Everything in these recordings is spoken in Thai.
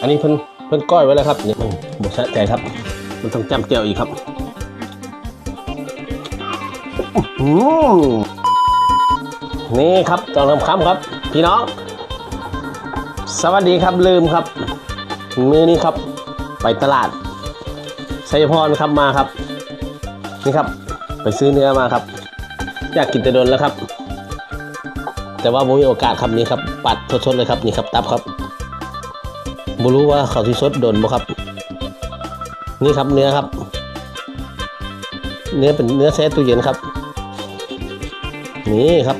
อันนี้เพิ่นเพิ่นก้อยไว้แล้วครับนี่มันบดสะใจครับ มันต้องจำเจียวอีกครับนี่ครับตอนค่ำครับ พี่น้อง สวัสดีครับลืมครับ มือนี้ครับ ไปตลาดชัยพรครับมาครับ นี่ครับ ไปซื้อเนื้อมาครับ อยากกินแต่โดนแล้วครับ แต่ว่าผมมีโอกาสครับนี่ครับ ปัดสดๆเลยครับนี่ครับตับครับบ่รู้ว่าเขาที่สดโดนบ่ครับ นี่ครับเนื้อครับ เนื้อเป็นเนื้อแช่ตู้เย็นครับ นี่ครับ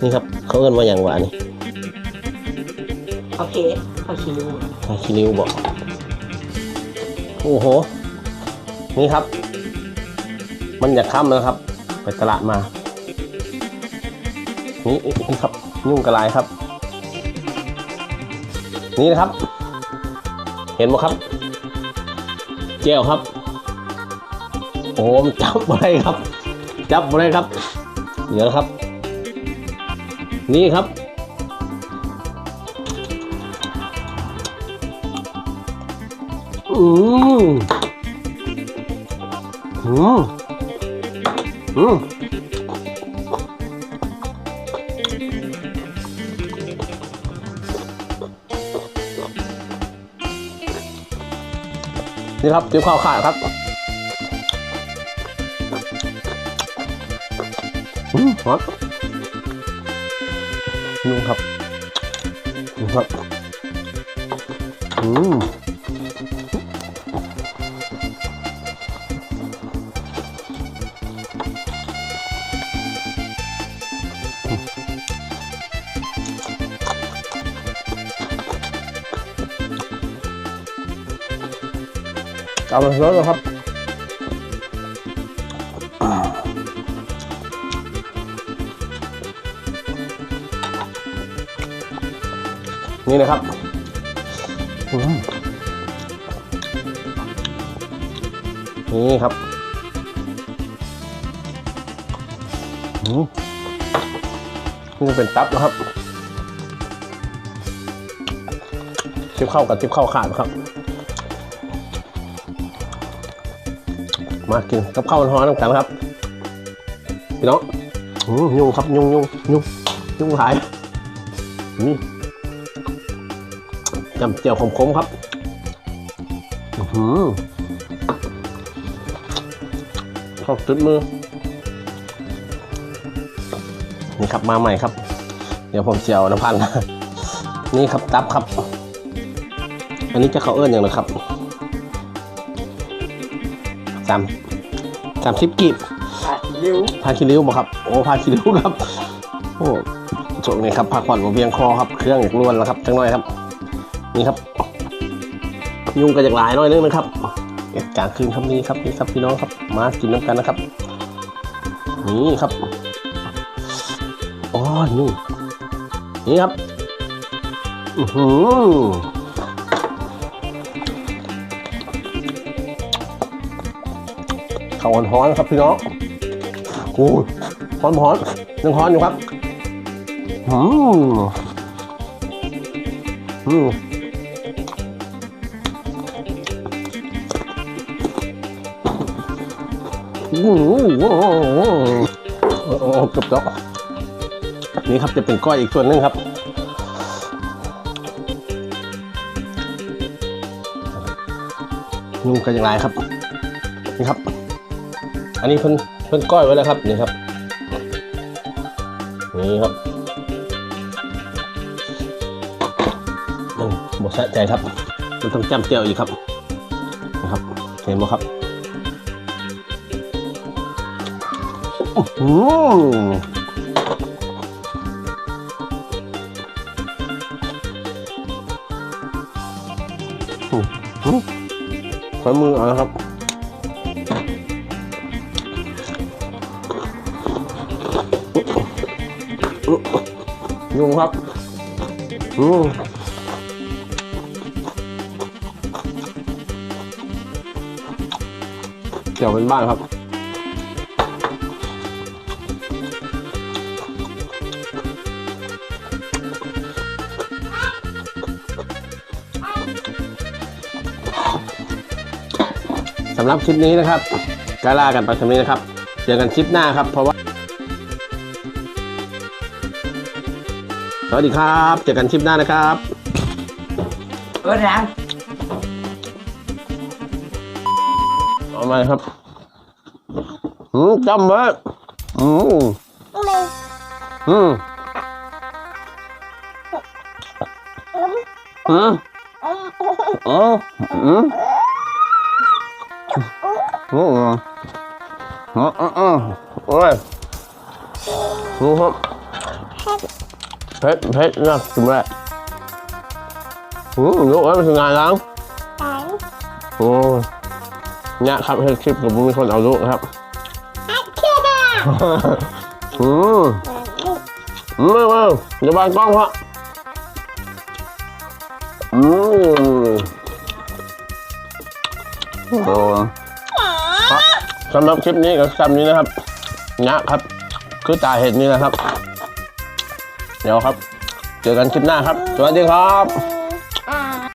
นี่ครับ เขาเอิ้นว่าอย่างหวานนี่โอเคเขาชิลูทาคิริวบอกโอ้โห นี่ครับ มันอยากค่ำแล้วครับ ไปตลาดมา นี่นี่ครับยุ่งกระลายครับ นี่นะครับ เห็นไหมครับเจลครับ โอ้โหมันจับอะไรครับ จับอะไรครับ เดี๋ยวนะครับ นี่ครับอืมอืม อืมนี่ครับจิ้มข้าวขาดครับอืมฮอตนุ่มครับนุ่มครับอืม เอามาเยอะเลยครับนี่นะครับนี่ครับนี่เป็นตับนะครับทิบเข้ากับทิบเข้าขาดครับ มากินกับข้าวร้อนๆน้ำกันครับพี่น้องยุ่งครับยุ่งยุ่งยุ่งยุ่งหายนี่จำเจียวขมๆครับหือเข้าตึดมือนี่ครับมาใหม่ครับ เดี๋ยวผมเจียวน้ำพันนี่ครับตับครับ อันนี้จะเขาเอื้อนอย่างไรครับ สามสามสิบกีบผัดชิลูพาคิริ้วบ่ครับ โอ้พาคิริ้วครับ โอ้ช่วงนี้ครับพักผ่อนบนเพียงคอครับ เครื่องอยากล้วนแล้วครับจังหน่อยครับ นี่ครับ ยุงก็อยากหลายหน่อยนึงนะครับเอ็ดกลางคืนครับนี่ครับนี่ครับพี่น้องครับ มากินน้ำกันนะครับ นี่ครับอ๋อยุ่งนี่ครับ อือหือ ข้าวฮ้อนๆครับพี่น้องโอ้ยฮ้อนฮ้อนยังฮ้อนอยู่ครับอืมอืมโอ้โหโอ้โหโอ้โหเกือบแล้วนี่ครับจะเป็นก้อยอีกส่วนหนึงครับนุ่งกันอย่างไรครับ นี่ครับ อันนี้เพิ่นเพิ่นก้อยไว้แล้วครับนี่ครับนี่ครับมันบดสะใจครับ มันต้องจำเจียวอีกครับนะครับเห็นไหมครับอืมอืมอืมใช้มือเอานะครับ ยุงครับอืมเจียวเป็นบ้านครับสำหรับคลิปนี้นะครับกาลากันไปคลิปนี้นะครับ เจอกันคลิปหน้าครับ เพราะว่า สวัสดีครับ เจอกันคลิปหน้านะครับ เออนะเอามาครับอืมจำไว้อืมอืมอืมอืมอืมโอ้โหอ๋ออ๋อืมอืมอืมอืมบ เผ็ดเผ็ดนะจุ่มแรกอืมลูกเอ้ยมันถึงงานแล้วโอ้ยเนี่ยครับเห็นคลิปกับมีคนเอาลูกครับอืมอืมมาเดี๋ยวบานกล้องพ่ออืมโอ้ครับสำหรับคลิปนี้กับคำนี้นะครับเนี่ยครับ คือตาเห็ดนี่นะครับ เดี๋ยวครับ เจอกันคลิปหน้าครับ สวัสดีครับ